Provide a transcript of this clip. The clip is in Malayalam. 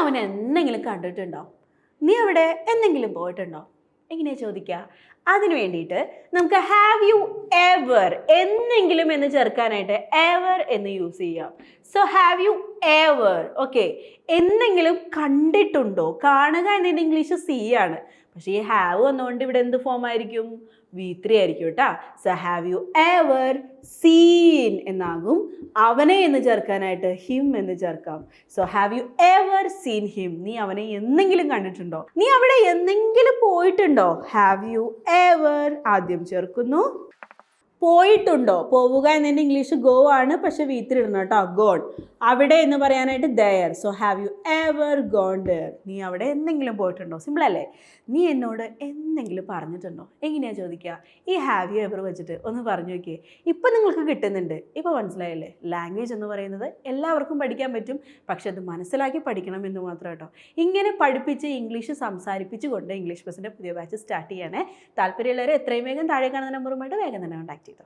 അവനെ എന്തെങ്കിലും കണ്ടിട്ടുണ്ടോ? നീ അവിടെ എന്തെങ്കിലും പോയിട്ടുണ്ടോ? എങ്ങനെയാ ചോദിക്കുക അതിനു വേണ്ടിയിട്ട് നമുക്ക് ഹാവ് യു എവർ എന്നെങ്കിലും എന്ന് ചേർക്കാനായിട്ട് എവർ എന്ന് യൂസ് ചെയ്യാം. So have you ever okay എന്തെങ്കിലും കണ്ടിട്ടുണ്ടോ? കാണുക എന്നതിന്റെ ഇംഗ്ലീഷ് സി ആണ്. പക്ഷേ ഈ ഹാവ് വന്നുകൊണ്ട് ഇവിടെ എന്ത് ഫോം ആയിരിക്കും? വി ത്രീ ആയിരിക്കും കേട്ടാ. So have you ever seen എന്നാകും അവനെ എന്ന് ചേർക്കാനായിട്ട് ഹിം എന്ന് ചേർക്കാം. So have you ever seen him നീ അവനെ എന്തെങ്കിലും കണ്ടിട്ടുണ്ടോ? നീ അവിടെ എന്തെങ്കിലും പോയിട്ടുണ്ടോ? ഹാവ് യു എവർ ആദ്യം ചേർക്കുന്നു. പോയിട്ടുണ്ടോ? പോവുക എന്നതിന്റെ ഇംഗ്ലീഷ് ഗോ ആണ് പക്ഷെ വീത്തിരി ഇടണം കേട്ടോ. ഗോൺ അവിടെ എന്ന് പറയാനായിട്ട് there. So have you ever gone there നീ അവിടെ എന്തെങ്കിലും പോയിട്ടുണ്ടോ? സിമ്പിൾ അല്ലേ? നീ എന്നോട് എന്തെങ്കിലും പറഞ്ഞിട്ടുണ്ടോ? എങ്ങനെയാണ് ചോദിക്കുക? ഈ ഹാവ് യു എവർ വെച്ചിട്ട് ഒന്ന് പറഞ്ഞു നോക്കിയേ. ഇപ്പം നിങ്ങൾക്ക് കിട്ടുന്നുണ്ട്. ഇപ്പോൾ മനസ്സിലായല്ലേ? ലാംഗ്വേജ് എന്ന് പറയുന്നത് എല്ലാവർക്കും പഠിക്കാൻ പറ്റും പക്ഷെ അത് മനസ്സിലാക്കി പഠിക്കണം എന്ന് മാത്രം കേട്ടോ. ഇങ്ങനെ പഠിപ്പിച്ച് ഇംഗ്ലീഷ് സംസാരിപ്പിച്ചുകൊണ്ട് ഇംഗ്ലീഷ് ബസ്സിന്റെ പുതിയ ബാച്ച് സ്റ്റാർട്ട് ചെയ്യണേ. താല്പര്യമുള്ളവർ എത്രയും വേഗം താഴെ കാണുന്ന നമ്പറുമായിട്ട് വേഗം തന്നെ കോൺടാക്ട്